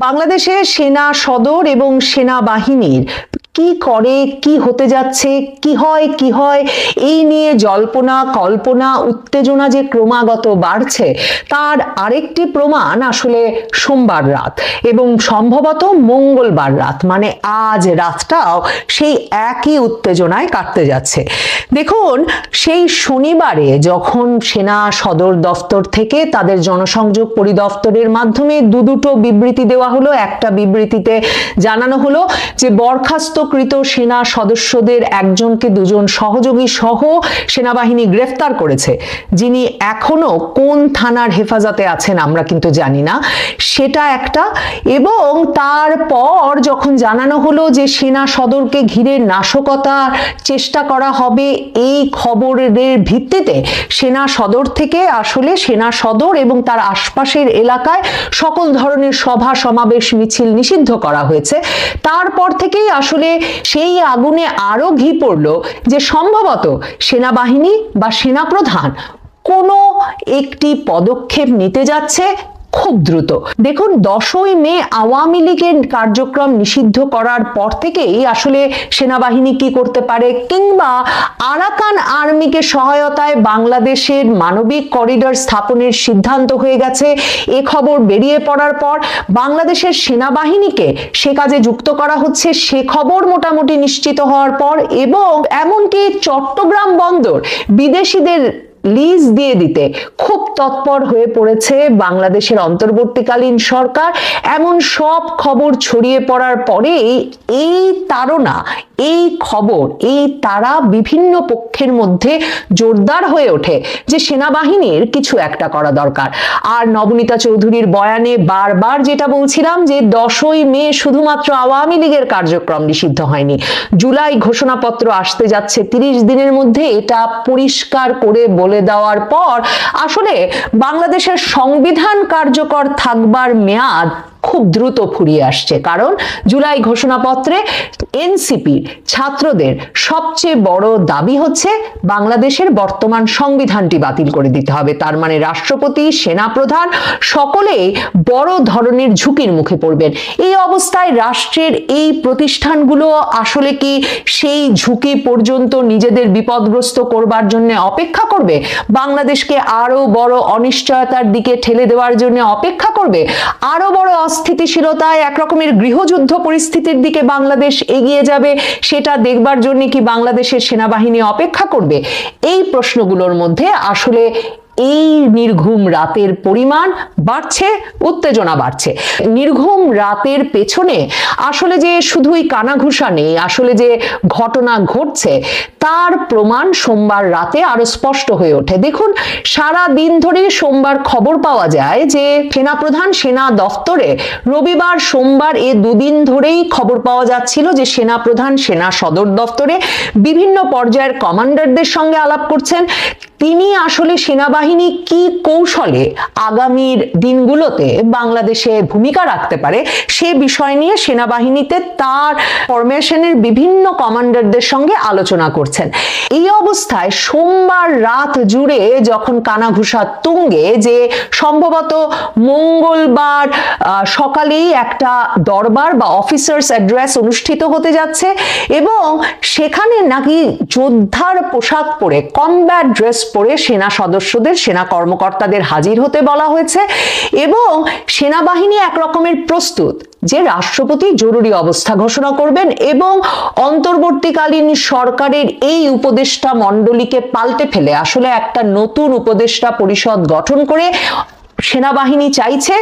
বাংলাদেশে সেনা সদর এবং সেনাবাহিনীর কি করে, কি হতে যাচ্ছে, কি হয় কি হয়, এই নিয়ে জল্পনা, কল্পনা, উত্তেজনা যে ক্রমাগত বাড়ছে, তার আরেকটি প্রমাণ আসলে সোমবার রাত এবং সম্ভবত মঙ্গলবার রাত মানে আজ রাতটাও সেই একই উত্তেজনায় কাটতে যাচ্ছে। দেখুন, সেই শনিবারে যখন সেনা সদর দফতর থেকে তাদের জনসংযোগ পরিদপ্তরের মাধ্যমে দু দুটো বিবৃতি দেওয়া হলো, একটা বিবৃতিতে জানানো হলো যে বরখাস্তকৃত সেনা সদস্যদের একজনকে দুজন সহযোগী সহ সেনাবাহিনী গ্রেফতার করেছে। যিনি এখনও কোন থানার হেফাজতে আছেন আমরা কিন্তু জানি না। সেটা একটা। এবং তারপর যখন জানানো হলো যে সেনা সদরকে ঘিরে নাশকতার চেষ্টা করা হবে, এই খবরের ভিত্তিতে সেনা সদর থেকে আসলে সেনা সদর এবং তার আশপাশের এলাকায় সকল ধরনের সভা, সমাবেশ, মিছিল নিষিদ্ধ করা হয়েছে। তারপর থেকেই আসলে সেই আগুনে আরও ঘি পড়ল যে সম্ভবত সেনাবাহিনী বা সেনাপ্রধান কোনো একটি পদক্ষেপ নিতে যাচ্ছে খুব দ্রুত। দেখুন, দশই মে আওয়ামী লীগের কার্যক্রম নিষিদ্ধ করার পর থেকেই আসলে সেনাবাহিনী কি করতে পারে কিংবা আরাকান আর্মিকে সহায়তায় বাংলাদেশের মানবিক করিডর স্থাপনের সিদ্ধান্ত হয়ে গেছে। এ খবর বেরিয়ে পড়ার পর বাংলাদেশের সেনাবাহিনীকে সে কাজে যুক্ত করা হচ্ছে, সে খবর মোটামুটি নিশ্চিত হওয়ার পর এবং এমনকি চট্টগ্রাম বন্দর বিদেশিদের লিজ দিয়ে দিতে। খুব তৎপর হয়ে পড়েছে বাংলাদেশের অন্তর্বর্তীকালীন সরকার। এমন সব খবর ছড়িয়ে পড়ার পরেই এই তারা এই খবর, এই তারা বিভিন্ন পক্ষের মধ্যে জোরদার হয়ে ওঠে যে সেনাবাহিনীর কিছু একটা করা দরকার। আর নবনীতা চৌধুরীর বয়ানে বারবার যেটা বলছিলাম যে দশই মে শুধুমাত্র আওয়ামী লীগের কার্যক্রম নিষিদ্ধ হয়নি। জুলাই ঘোষণাপত্র আসতে যাচ্ছে তিরিশ দিনের মধ্যে, এটা পরিষ্কার করে দেওয়ার পর আসলে বাংলাদেশের সংবিধান কার্যকর থাকবার মেয়াদ খুব দ্রুত ফুরিয়ে আসছে। কারণ জুলাই ঘোষণাপত্রে এনসিপি ছাত্রদের সবচেয়ে বড় দাবি হচ্ছে বাংলাদেশের বর্তমান সংবিধানটি বাতিল করে দিতে হবে। তার মানে রাষ্ট্রপতি, সেনাপ্রধান সকলেই বড় ধরনের ঝুঁকির মুখে পড়বেন। এই অবস্থায় রাষ্ট্রের এই প্রতিষ্ঠানগুলো আসলে কি সেই ঝুঁকি পর্যন্ত নিজেদের বিপদগ্রস্ত করবার জন্য অপেক্ষা করবে? বাংলাদেশকে আরও বড় অনিশ্চয়তার দিকে ঠেলে দেওয়ার জন্য অপেক্ষা করবে? আরও বড় অস্থিতিশীলতায় একরকমের গৃহযুদ্ধ পরিস্থিতির দিকে বাংলাদেশ এগিয়ে যাবে, সেটা দেখবার জন্য কি বাংলাদেশের সেনাবাহিনী অপেক্ষা করবে? এই প্রশ্নগুলোর মধ্যে আসলে এই নির্ঘুম রাতের পরিমাণ বাড়ছে, উত্তেজনা বাড়ছে। নির্ঘুম রাতের পেছনে আসলে যে শুধুই কানাঘুষা নেই, আসলে যে ঘটনা ঘটছে, তার প্রমাণ সোমবার রাতে আরও স্পষ্ট হয়ে ওঠে। দেখুন, সারা দিন ধরে সোমবার খবর পাওয়া যায় যে সেনাপ্রধান সেনা দফতরে রবিবার সোমবার এ দুদিন ধরেই খবর পাওয়া যাচ্ছিল যে সেনাপ্রধান সেনা সদর দফতরে বিভিন্ন পর্যায়ের কমান্ডারদের সঙ্গে আলাপ করছেন। তিনি আসলে সেনাবাহিনী কি কৌশলে আগামীর দিনগুলোতে বাংলাদেশে ভূমিকা রাখতে পারে সে বিষয় নিয়ে সেনাবাহিনীতে তার ফরমেশনের বিভিন্ন কমান্ডারদের সঙ্গে আলোচনা করছেন। এই অবস্থায় সোমবার রাত জুড়ে যখন কানাঘুষা তুঙ্গে যে সম্ভবত মঙ্গলবার সকালেই একটা দরবার বা অফিসার্স অ্যাড্রেস অনুষ্ঠিত হতে যাচ্ছে এবং সেখানে নাকি যোদ্ধার পোশাক পরে কমব্যাট ড্রেস পরে সেনা সদস্যদের, সেনা কর্মকর্তাদের হাজির হতে বলা হয়েছে এবং সেনাবাহিনী একরকমের প্রস্তুত যে রাষ্ট্রপতি জরুরি অবস্থা ঘোষণা করবেন এবং অন্তর্বর্তীকালীন সরকারের এই উপদেষ্টা মণ্ডলীকে পাল্টে ফেলে। আসলে একটা নতুন উপদেষ্টা পরিষদ গঠন করে সেনাবাহিনী চাইছে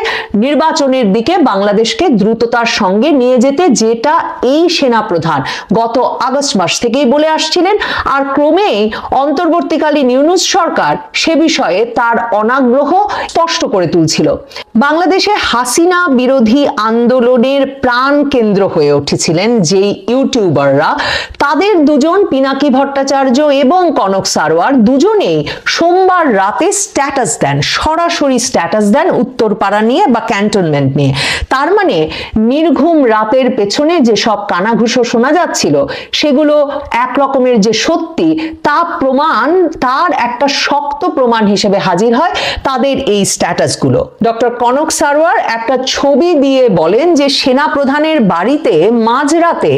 নির্বাচনের দিকে বাংলাদেশকে দ্রুততার সঙ্গে নিয়ে যেতে, যেটা এই সেনা প্রধান গত আগস্ট মাস থেকেই বলে আসছিলেন। আর ক্রমেই অন্তর্বর্তীকালীন ইউনুস সরকার সে বিষয়ে তার অনাগ্রহ স্পষ্ট করে তুলছিল। বাংলাদেশে হাসিনা বিরোধী আন্দোলনের প্রাণ কেন্দ্র হয়ে উঠেছিলেন যে ইউটিউবাররা। তাদের দুজন পিনাকি ভট্টাচার্য এবং কনক সারোয়ার দুজনেই সোমবার রাতে স্ট্যাটাস দেন, সরাসরি স্ট্যাটাস স্ট্যাটাস দেন, উত্তরপাড়া নিয়ে বা ক্যান্টনমেন্ট নিয়ে। তার মানে নির্ঘুম রাতের পেছনে যে সব কানাঘুষো শোনা যাচ্ছিল, সেগুলো এক রকমের যে সত্যি, তা প্রমাণ, তার একটা শক্ত প্রমাণ হিসেবে হাজির হয় তাদের এই স্ট্যাটাসগুলো ডক্টর কনক সারওয়ার একটা ছবি দিয়ে বলেন যে সেনা প্রধানের বাড়িতে মাঝরাতে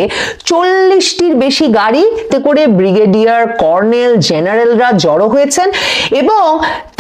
চল্লিশটির বেশি গাড়িতে করে ব্রিগেডিয়ার কর্নেল জেনারেলরা জড়ো হয়েছেন এবং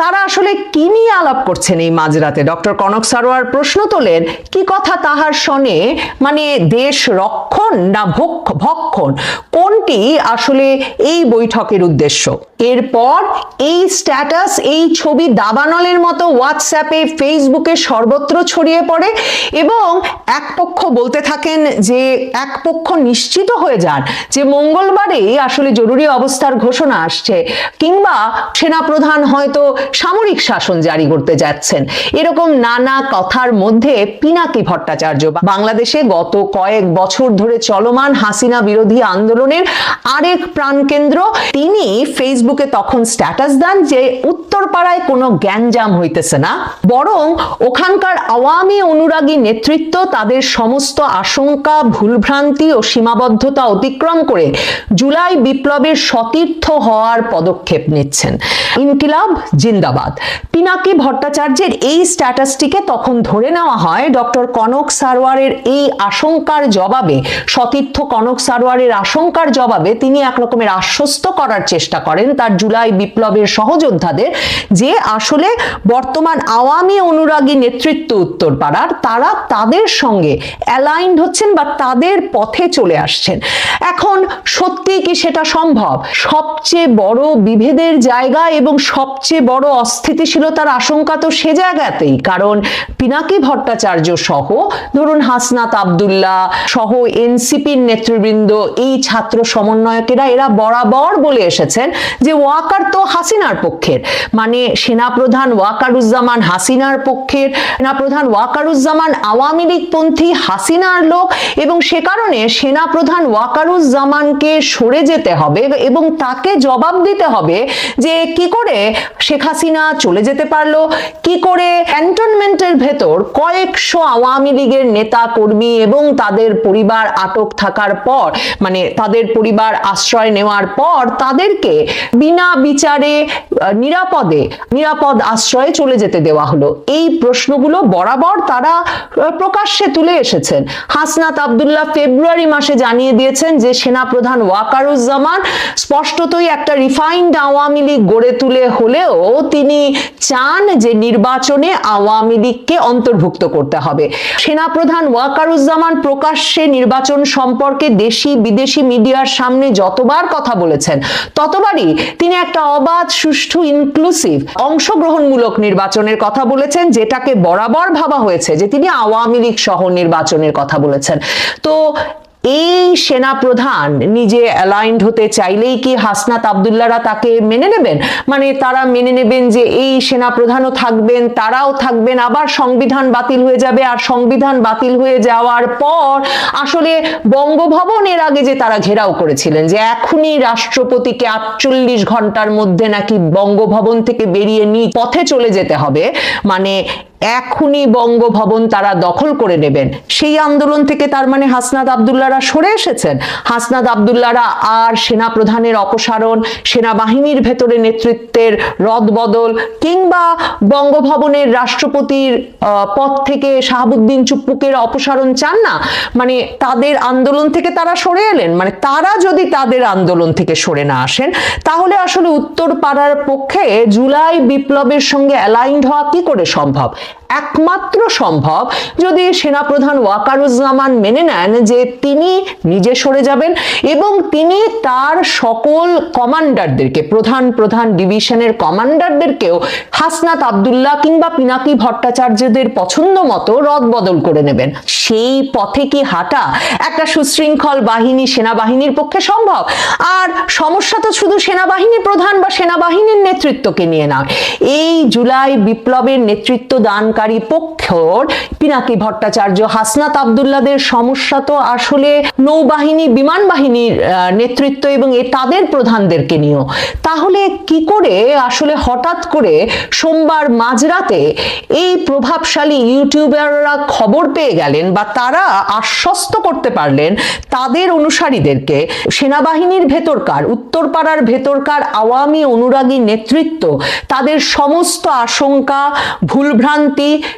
তারা আসলে কি নিয়ে আলাপ করছেন? এই মাঝরাতে। ডক্টর কনক সারোয়ার প্রশ্ন তোলেন, কি কথা তাহার শনে? মানে দেশ রক্ষণ না ভক্ষ- ভক্ষণ? কোনটি আসলে এই বৈঠকের উদ্দেশ্য? এরপর এই স্ট্যাটাস এই ছবি দাবানলের মতো হোয়াটসঅ্যাপে ফেসবুকে সর্বত্র ছড়িয়ে পড়ে এবং এক পক্ষ বলতে থাকেন যে এক পক্ষ নিশ্চিত হয়ে যান যে মঙ্গলবারেই আসলে জরুরি অবস্থার ঘোষণা আসছে কিংবা সেনাপ্রধান হয়তো সামরিক শাসন জারি করতে যাচ্ছেন। এরকম নানা কথার মধ্যে পিনাকি ভট্টাচার্য বাংলাদেশে গত কয়েক বছর ধরে চলমান হাসিনা বিরোধী আন্দোলনের আরেক প্রাণকেন্দ্র, তিনি ফেসবুকে তখন স্ট্যাটাস দেন যে উত্তরপাড়ায় কোনো জ্ঞানজাম হইতেছে না, বরং ওখানকার আওয়ামী অনুরাগী নেতৃত্ব তাদের সমস্ত আশঙ্কা, ভুলভ্রান্তি ও সীমাবদ্ধতা অতিক্রম করে জুলাই বিপ্লবের সতীর্থ হওয়ার পদক্ষেপ নিচ্ছেন। ইনকিলাব, জিন্দাবাদ। পিনাকি ভট্টাচার্যের এই স্ট্যাটাসটিকে তখন ধরে নেওয়া হয় ডক্টর কনক সারওয়ারের এই আশঙ্কার জবাবে। সতীর্থ কনক সারওয়ারের আশঙ্কার জবাবে তিনি একরকমের আশ্বস্ত করার চেষ্টা করেন তার জুলাই বিপ্লবের সহযোদ্ধাদের যে আসলে বর্তমান আওয়ামী অনুরাগী নেতৃত্ব উত্তরপাড়ার, তারা তাদের সঙ্গে অ্যালাইন্ড হচ্ছেন বা তাদের পথে চলে আসছেন। এখন সত্যি কি সেটা সম্ভব? সবচেয়ে বড় বিভেদের জায়গা এবং সবচেয়ে বড় অস্থিতিশীলতার আশঙ্কা তো সে জায়গাতেই, কারণ পিনাকি ভট্টাচার্য সহ, ধরুন হাসনাত আবদুল্লাহ সহ এনসিপির নেতৃবৃন্দ, এই ছাত্র সমন্বয়কেরা এরা বরাবর বলে এসেছেন যে ওয়াকার তো হাসিনার পক্ষের মানে সেনাপ্রধান ওয়াকারুজ্জামান হাসিনার পক্ষের, সেনাপ্রধান ওয়াকারুজ্জামান আওয়ামী লীগপন্থী হাসিনার লোক এবং সে কারণে সেনাপ্রধান ওয়াকারুজ্জামানকে সরে যেতে হবে এবং তাকে জবাব দিতে হবে যে কি করে শেখ হাসিনা চলে যেতে পারল, কি করে ক্যান্টনমেন্টের ভেতর কয়েকশো আওয়ামী লীগের নেতা কর্মী এবং তাদের পরিবার আটক থাকার পর মানে তাদের পরিবার আশ্রয় নেওয়ার পর তাদেরকে বিনা বিচারে নিরাপদে, নিরাপদ আশ্রয়ে চলে যেতে দেওয়া হলো। এই প্রশ্নগুলো বরাবর তারা প্রকাশ্যে তুলে এসেছেন। হাসনাত আবদুল্লাহ ফেব্রুয়ারি মাসে জানিয়ে দিয়েছেন যে, সেনাপ্রধান ওয়াকারুজ্জামান স্পষ্টতই একটা রিফাইন্ড আওয়ামী লীগ গড়ে তুলে হলেও তিনি চান যে, নির্বাচনে আওয়ামী লীগকে অন্তর্ভুক্ত করতে হবে। সেনাপ্রধান ওয়াকারুজ্জামান প্রকাশ্যে নির্বাচন সম্পর্কে দেশি বিদেশি মিডিয়ার সামনে যতবার কথা বলেছেন, ততবারই তিনি একটা অবাধ, সুষ্ঠু ইনক্লুসিভ অংশগ্রহণমূলক নির্বাচনের কথা বলেছেন, যেটাকে বরাবর ভাবা হয়েছে যে তিনি আওয়ামী লীগ সহ নির্বাচনের কথা বলেছেন। তো এই সেনা প্রধান নিজে অ্যালাইন্ড হতে চাইলেই কি হাসনাত আবদুল্লারা তাকে মেনে নেবেন? মানে তারা মেনে নেবেন যে এই সেনা প্রধানও থাকবেন, তারাও থাকবেন, আবার সংবিধান বাতিল হয়ে যাবে। আর সংবিধান বাতিল হয়ে যাওয়ার পর আসলে বঙ্গভবন এর আগে যে তারা ঘেরাও করেছিলেন, যে এখনই রাষ্ট্রপতিকে আটচল্লিশ ঘণ্টার মধ্যে নাকি বঙ্গভবন থেকে বেরিয়ে নি, পথে চলে যেতে হবে। মানে এখনই বঙ্গভবন তারা দখল করে নেবেন। সেই আন্দোলন থেকে তার মানে হাসনাত আবদুল্লারা সরে এসেছেন। হাসনাত আবদুল্লারা আর সেনা প্রধানের অপসারণ, সেনাবাহিনীর ভেতরে নেতৃত্বের রদবদল কিংবা বঙ্গভবনের রাষ্ট্রপতির পদ থেকে শাহাবুদ্দিন চুপ্পুকের অপসারণ চান না। মানে তাদের আন্দোলন থেকে তারা সরে এলেন। মানে তারা যদি তাদের আন্দোলন থেকে সরে না আসেন, তাহলে আসলে উত্তর পাড়ার পক্ষে জুলাই বিপ্লবের সঙ্গে অ্যালাইন্ড হওয়া কি করে সম্ভব? একমাত্র সম্ভব যদি সেনাপ্রধান ওয়াকারুজ্জামান মেনে নেন যে তিনি নিজে সরে যাবেন এবং তিনি তার সকল কমান্ডারদেরকে, প্রধান প্রধান ডিভিশনের কমান্ডারদেরকেও হাসনাত আবদুল্লাহ কিংবা পিনাকি ভট্টাচার্যদের পছন্দ মতো রদ বদল করে নেবেন। সেই পথে কি হাঁটা একটা সুশৃঙ্খল বাহিনী সেনাবাহিনীর পক্ষে সম্ভব? আর সমস্যা তো শুধু সেনাবাহিনী প্রধান বা সেনাবাহিনীর নেতৃত্বকে নিয়ে না এই জুলাই বিপ্লবের নেতৃত্ব দান দানকারী পক্ষর পিনাকি ভট্টাচার্য হাসনাত আবদুল্লাদের সমস্যা তো আসলে নৌবাহিনী, বিমান বাহিনীর নেতৃত্ব এবং এ তাদের প্রধানদেরকে নিয়েও। তাহলে কি করে আসলে হঠাৎ করে সোমবার মাঝরাতে এই প্রভাবশালী ইউটিউবাররা খবর পেয়ে গেলেন বা তারা আশ্বস্ত করতে পারলেন তাদের অনুসারীদেরকে সেনাবাহিনীর ভেতরকার, উত্তরপাড়ার ভেতরকার আওয়ামী অনুরাগী নেতৃত্ব তাদের সমস্ত আশঙ্কা, ভুলভ্রান্তি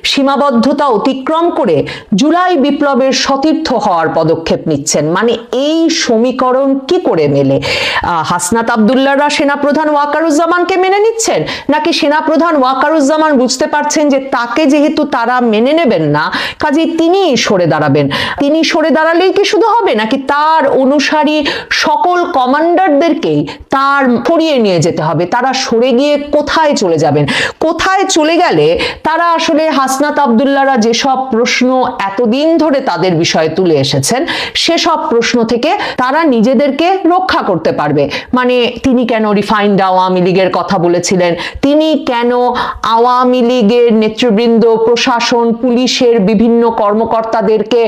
সীমাবদ্ধতা অতিক্রম করে জুলাই বিপ্লবের সতীর্থ হওয়ার পদক্ষেপ নিচ্ছেন। মানে এই সমীকরণ কি করে মেলে? হাসনাত আবদুল্লাহরা সেনাপ্রধান ওয়াকারুজ্জামানকে মেনে নিচ্ছেন? নাকি সেনাপ্রধান ওয়াকারুজ্জামান বুঝতে পারছেন যে তাকে যেহেতু তারা মেনে নেবেন না কাজে তিনি সরে দাঁড়াবেন? তিনি সরে দাঁড়ালেই কি শুধু হবে? নাকি তার অনুসারী সকল কমান্ডারদেরকেই তার সরিয়ে নিয়ে যেতে হবে? তারা সরে গিয়ে কোথায় চলে যাবেন? কোথায় চলে গেলে তারা আসলে হাসনাত আবদুল্লাহরা যেসব প্রশ্ন এতদিন ধরে তাদের বিষয়ে তুলে এসেছেন, সেসব প্রশ্ন থেকে তারা নিজেদেরকে রক্ষা করতে পারবে। মানে তিনি কেন রিফাইন্ড আওয়ামী লীগের কথা বলেছিলেন? তিনি কেন আওয়ামী লীগের নেতৃবৃন্দ, প্রশাসন, পুলিশের বিভিন্ন কর্মকর্তাদেরকে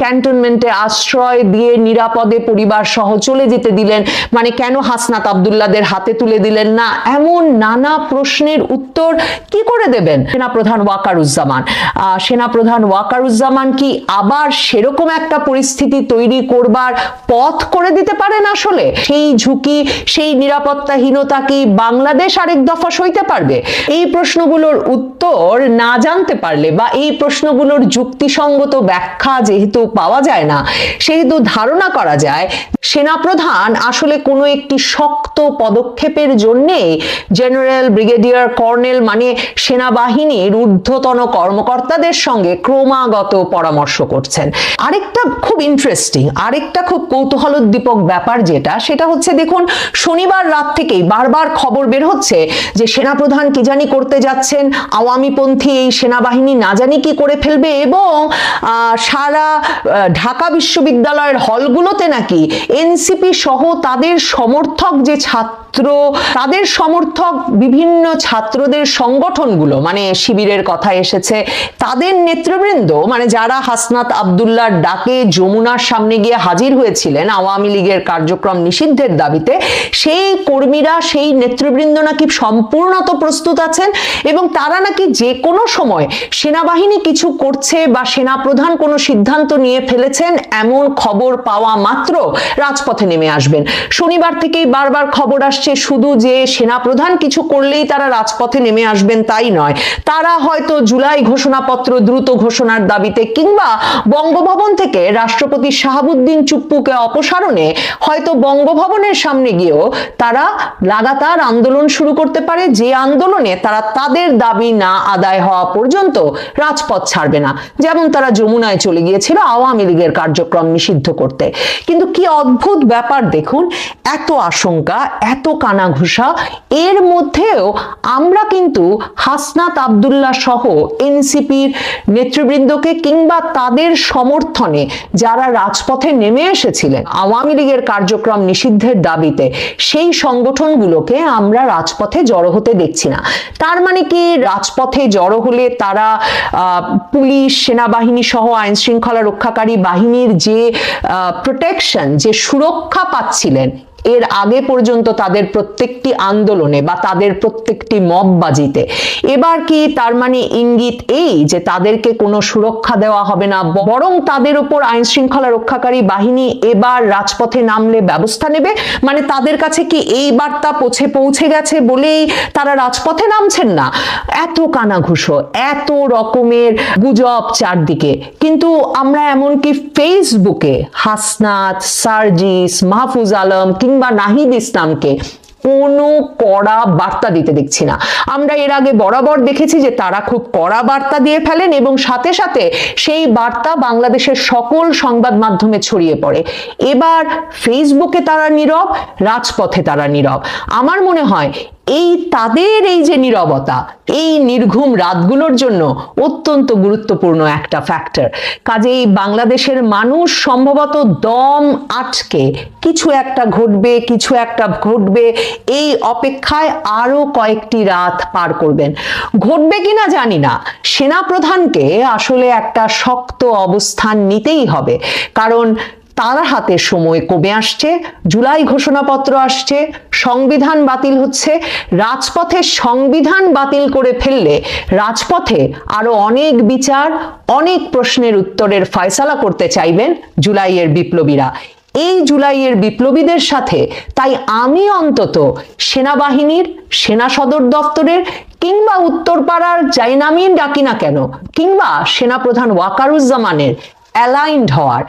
ক্যান্টনমেন্টে আশ্রয় দিয়ে নিরাপদে পরিবার সহ চলে যেতে দিলেন? মানে কেন হাসনাত আবদুল্লাদের হাতে তুলে দিলেন না? এমন নানা প্রশ্নের উত্তর কি করে দেবেন? সেনাপ্রধান ওয়াকারুজ্জামান। সেনাপ্রধান ওয়াকারুজ্জামান কি আবার সেরকম একটা পরিস্থিতি তৈরি করবার পথ করে দিতে পারেন আসলে? সেই ঝুঁকি, সেই নিরাপত্তাহীনতা কি বাংলাদেশ আরেক দফা সইতে পারবে? এই প্রশ্নগুলোর উত্তর না জানতে পারলে বা এই প্রশ্নগুলোর যুক্তিসঙ্গত ব্যাখ্যা যেহেতু পাওয়া যায় না, সেহেতু ধারণা করা যায় সেনাপ্রধান আসলে কোনো একটি শক্ত পদক্ষেপের জন্যে জেনারেল ব্রিগেডিয়ার কর্নেল মানে সেনাবাহিনীর ঊর্ধ্বতন কর্মকর্তাদের সঙ্গে ক্রমাগত পরামর্শ করছেন। আরেকটা খুব ইন্টারেস্টিং আরেকটা খুব কৌতূহলোদ্দীপক ব্যাপার যেটা, সেটা হচ্ছে দেখুন, শনিবার রাত থেকেই বারবার খবর বের হচ্ছে যে সেনাপ্রধান কি জানি করতে যাচ্ছেন, আওয়ামীপন্থী এই সেনাবাহিনী না জানি কি করে ফেলবে এবং সারা ঢাকা বিশ্ববিদ্যালয়ের হলগুলোতে নাকি এনসিপি সহ তাদের সমর্থক যে ছাত্র, তাদের সমর্থক বিভিন্ন ছাত্রদের সংগঠনগুলো মানে শিবিরের কথা এসেছে, তাদের নেতৃবৃন্দ মানে যারা হাসনাত আবদুল্লাহর ডাকে যমুনার সামনে গিয়ে হাজির হয়েছিলেন আওয়ামী লীগের কার্যক্রম নিষিদ্ধের দাবিতে, সেই কর্মীরা, সেই নেতৃবৃন্দ নাকি সম্পূর্ণত প্রস্তুত আছেন এবং তারা নাকি যে কোনো সময় সেনাবাহিনী কিছু করছে বা সেনাপ্রধান কোনো সিদ্ধান্ত নিয়ে ফেলেছেন, এমন খবর পাওয়া মাত্র রাজপথে নেমে আসবেন। শনিবার থেকেই বারবার খবর আসছে শুধু যে সেনাপ্রধান কিছু করলেই তারা রাজপথে নেমে আসবেন তাই নয়। তারা হয়তো জুলাই ঘোষণাপত্র দ্রুত ঘোষণার দাবিতে কিংবা বঙ্গভবন থেকে রাষ্ট্রপতি শাহাবুদ্দিন চুপ্পুকে অপসারণে হয়তো বঙ্গভবনের সামনে গিয়েও তারা লাগাতার আন্দোলন শুরু করতে পারে। যে আন্দোলনে তারা তাদের দাবি না আদায় হওয়া পর্যন্ত রাজপথ ছাড়বে না। যেমন তারা যমুনায় চলে গিয়েছিল আওয়ামী লীগের কার্যক্রম নিষিদ্ধ করতে। কিন্তু কি অদ্ভুত ব্যাপার দেখুন, এত আশঙ্কা, এত কানাঘুষা। এর মধ্যেও আমরা কিন্তু হাসনাত আবদুল্লাহ সহ এনসিপির নেতৃবৃন্দকে কিংবা তাদের সমর্থনে যারা রাজপথে নেমে এসেছিলেন, আওয়ামী লীগের কার্যক্রম নিষিদ্ধের দাবিতে সেই সংগঠনগুলোকে আমরা রাজপথে জড়ো হতে দেখছি না। তার মানে কি রাজপথে জড়ো হলে তারা পুলিশ, সেনাবাহিনী সহ আইন শৃঙ্খলা রক্ষাকারী বাহিনীর যে প্রোটেকশন যে সুরক্ষা পাচ্ছিলেন। এর আগে পর্যন্ত তাদের প্রত্যেকটি আন্দোলনে বা তাদের প্রত্যেকটি মববাজিতে এবার কি তার মানে ইঙ্গিত এই যে তাদেরকে কোনো সুরক্ষা দেওয়া হবে না বরং তাদের উপর আইন শৃঙ্খলা রক্ষাকারী বাহিনী এবার রাজপথে নামলে ব্যবস্থা নেবে? মানে তাদের কাছে কি এই বার্তা পৌঁছে পৌঁছে গেছে বলেই তারা রাজপথে নামছেন না? এত কানাঘুষো, এত রকমের গুজব চারদিকে। কিন্তু আমরা এমনকি ফেসবুকে হাসনাত, সার্জিস, মাহফুজ আলম কিংবা নাহিদ ইসলামকে কোনো কড়া বার্তা দিতে দেখছি না। আমরা এর আগে বরাবর দেখেছি যে তারা খুব কড়া বার্তা দিয়ে ফেলেন এবং সাথে সাথে সেই বার্তা বাংলাদেশের সকল সংবাদ মাধ্যমে ছড়িয়ে পড়ে। এবার ফেসবুকে তারা নীরব, রাজপথে তারা নীরব। আমার মনে হয় এই তাদের এই যে নীরবতা, এই নির্ঘুম রাতগুলোর জন্য অত্যন্ত গুরুত্বপূর্ণ একটা ফ্যাক্টর কাজেই বাংলাদেশের মানুষ সম্ভবত দম আটকে কিছু একটা ঘটবে, কিছু একটা ঘটবে, এই অপেক্ষায় আরও কয়েকটি রাত পার করবেন। ঘটবে কিনা জানি না। সেনাপ্রধানকে আসলে একটা শক্ত অবস্থান নিতেই হবে। কারণ তার হাতে সময় কমে আসছে? জুলাই ঘোষণাপত্র আসছে। সংবিধান বাতিল হচ্ছে। রাজপথে সংবিধান বাতিল করে ফেললে রাজপথে আরও অনেক বিচার, অনেক প্রশ্নের উত্তরের ফয়সালা করতে চাইবেন জুলাইয়ের বিপ্লবীরা। এই জুলাইয়ের বিপ্লবীদের সাথে তাই আমি অন্তত সেনাবাহিনীর, সেনা সদর দপ্তরের কিংবা উত্তরপাড়ার জাইনামিন ডাকি না কেন, কিংবা সেনাপ্রধান ওয়াকারুজ্জামানের অ্যালাইন্ড হওয়ার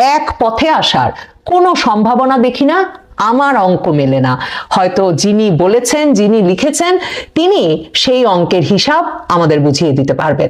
এক পথে আসার কোনো সম্ভাবনা দেখি না, আমার অঙ্ক মেলে না। হয়তো যিনি বলেছেন, যিনি লিখেছেন, তিনি সেই অঙ্কের হিসাব আমাদের বুঝিয়ে দিতে পারবেন।